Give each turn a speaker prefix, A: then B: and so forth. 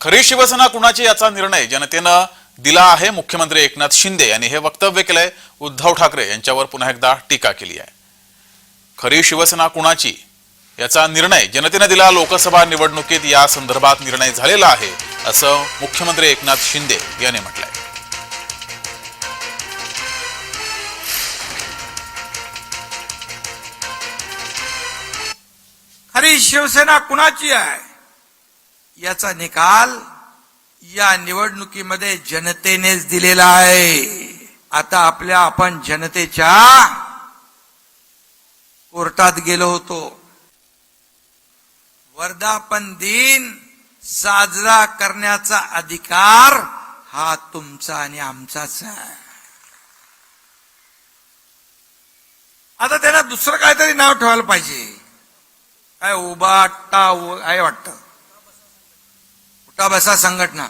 A: खरी शिवसेना कुणाची याचा निर्णय जनतेनं दिला आहे? मुख्यमंत्री एकनाथ शिंदे यांनी हे वक्तव्य केलंय. उद्धव ठाकरे यांच्यावर पुन्हा एकदा टीका केली आहे. खरी शिवसेना कुणाची याचा निर्णय जनतेनं दिला? लोकसभा निवडणुकीत या संदर्भात निर्णय झालेला आहे असं मुख्यमंत्री एकनाथ शिंदे यांनी म्हटलंय.
B: खरी शिवसेना कुणाची आहे? याचा निकाल या निवडणुकीमध्ये जनतेनेच दिलेला आहे. आता आपल्या आपण जनतेच्या कोर्टात गेलो होतो. वर्धापन दिन साजरा करण्याचा अधिकार हा तुमचा आणि आमचाच आहे. आता त्यांना दुसरं काहीतरी नाव ठेवायला पाहिजे. काय उभा टा आहे वाटतं. का बसा संघटना